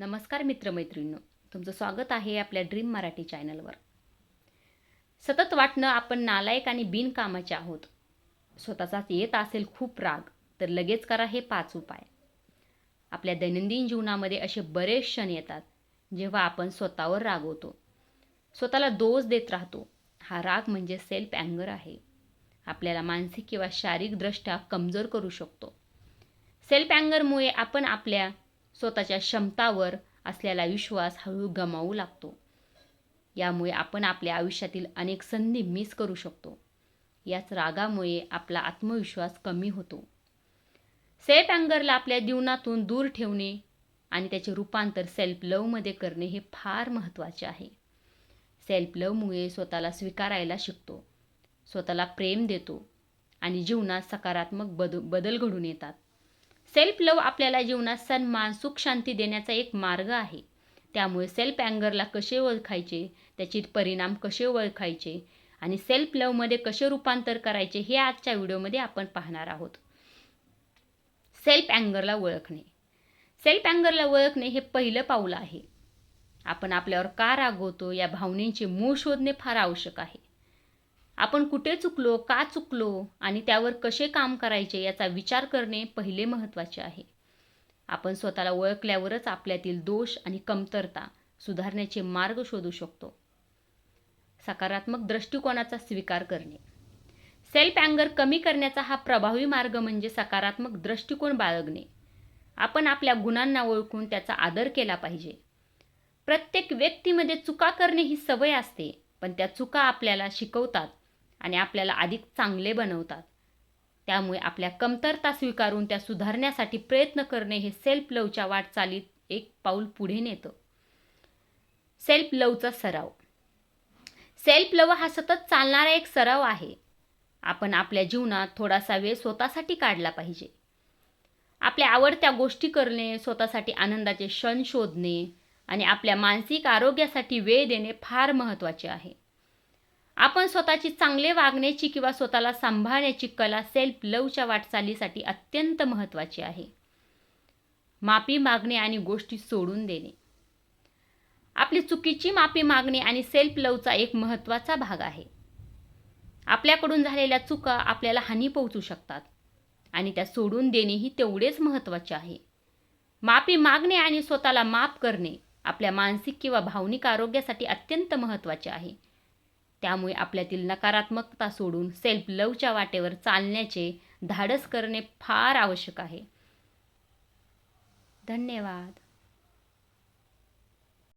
नमस्कार मित्रमैत्रिणींनो तुमचं स्वागत आहे आपल्या ड्रीम मराठी चॅनलवर. सतत वाटणं आपण नालायक आणि बिनकामाचे आहोत. स्वतःचाच येत असेल खूप राग तर लगेच करा हे पाच उपाय. आपल्या दैनंदिन जीवनामध्ये असे बरेच क्षण येतात जेव्हा आपण स्वतःवर रागवतो स्वतःला दोष देत राहतो. हा राग म्हणजे सेल्फ अँगर आहे. आपल्याला मानसिक किंवा शारीरिकदृष्ट्या कमजोर करू शकतो. सेल्फ अँगरमुळे आपण आपल्या स्वतःच्या क्षमतावर असलेला विश्वास हळू गमावू लागतो. यामुळे आपण आपल्या आयुष्यातील अनेक संधी मिस करू शकतो. याच रागामुळे आपला आत्मविश्वास कमी होतो. सेल्फ अँगरला आपल्या जीवनातून दूर ठेवणे आणि त्याचे रूपांतर सेल्फ लवमध्ये करणे हे फार महत्त्वाचे आहे. सेल्फ लवमुळे स्वतःला स्वीकारायला शिकतो. स्वतःला प्रेम देतो आणि जीवनात सकारात्मक बद बदल घडून येतात. सेल्फ लव आपल्याला जीवनात सन्मान सुख शांती देण्याचा एक मार्ग आहे. त्यामुळे सेल्फ अँगरला कसे ओळखायचे? त्याचे परिणाम कसे ओळखायचे? आणि सेल्फ लवमध्ये कसे रूपांतर करायचे? हे आजच्या व्हिडिओमध्ये आपण पाहणार आहोत. सेल्फ अँगरला ओळखणे. सेल्फ अँगरला ओळखणे हे पहिलं पाऊल आहे. आपण आपल्यावर का रागवतो या भावनेचे मूळ शोधणे फार आवश्यक आहे. आपण कुठे चुकलो का चुकलो आणि त्यावर कसे काम करायचे याचा विचार करणे पहिले महत्त्वाचे आहे. आपण स्वतःला ओळखल्यावरच आपल्यातील दोष आणि कमतरता सुधारण्याचे मार्ग शोधू शकतो. सकारात्मक दृष्टिकोनाचा स्वीकार करणे. सेल्फ अँगर कमी करण्याचा हा प्रभावी मार्ग म्हणजे सकारात्मक दृष्टिकोन बाळगणे. आपण आपल्या गुणांना ओळखून त्याचा आदर केला पाहिजे. प्रत्येक व्यक्तीमध्ये चुका करणे ही सवय असते पण त्या चुका आपल्याला शिकवतात. आणि आपल्याला अधिक चांगले बनवतात. त्यामुळे आपल्या कमतरता स्वीकारून त्या सुधारण्यासाठी प्रयत्न करणे हे सेल्फ लवच्या वाटचालीत एक पाऊल पुढे नेतं. सेल्फ लवचा सराव. सेल्फ लव हा सतत चालणारा एक सराव आहे. आपण आपल्या जीवनात थोडासा वेळ स्वतःसाठी काढला पाहिजे. आपल्या आवडत्या गोष्टी करणे स्वतःसाठी आनंदाचे क्षण शोधणे आणि आपल्या मानसिक आरोग्यासाठी वेळ देणे फार महत्त्वाचे आहे. आपण स्वतःची चांगले वागण्याची किंवा स्वतःला सांभाळण्याची कला सेल्फ लवच्या वाटचालीसाठी अत्यंत महत्त्वाची आहे. माफी मागणे आणि गोष्टी सोडून देणे. आपली चुकीची माफी मागणे आणि सेल्फ लवचा एक महत्त्वाचा भाग आहे. आपल्याकडून झालेल्या चुका आपल्याला हानी पोहोचू शकतात आणि त्या सोडून देणेही तेवढेच महत्त्वाचे आहे. माफी मागणे आणि स्वतःला माफ करणे आपल्या मानसिक किंवा भावनिक आरोग्यासाठी अत्यंत महत्त्वाचे आहे. त्यामुळे आपल्यातील नकारात्मकता सोडून सेल्फ लवच्या वाटेवर चालण्याचे धाडस करणे फार आवश्यक आहे. धन्यवाद.